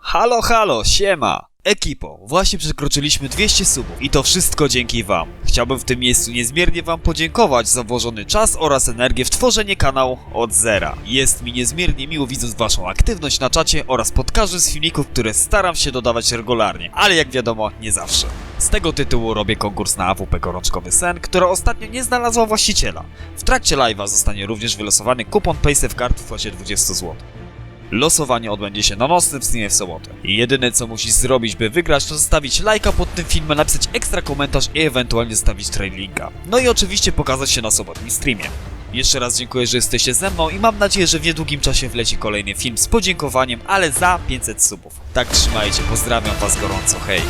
Halo, halo, siema! Ekipo, właśnie przekroczyliśmy 200 subów i to wszystko dzięki Wam. Chciałbym w tym miejscu niezmiernie Wam podziękować za włożony czas oraz energię w tworzenie kanału od zera. Jest mi niezmiernie miło widząc Waszą aktywność na czacie oraz pod każdym z filmików, które staram się dodawać regularnie, ale jak wiadomo nie zawsze. Z tego tytułu robię konkurs na AWP Gorączkowy Sen, która ostatnio nie znalazła właściciela. W trakcie live'a zostanie również wylosowany kupon Paysafe Card w kwocie 20 zł. Losowanie odbędzie się na nocnym streamie w sobotę. Jedyne co musisz zrobić, by wygrać, to zostawić lajka pod tym filmem, napisać ekstra komentarz i ewentualnie zostawić trade linka. No i oczywiście pokazać się na sobotnim streamie. Jeszcze raz dziękuję, że jesteście ze mną i mam nadzieję, że w niedługim czasie wleci kolejny film z podziękowaniem, ale za 500 subów. Tak trzymajcie, pozdrawiam was gorąco, hej!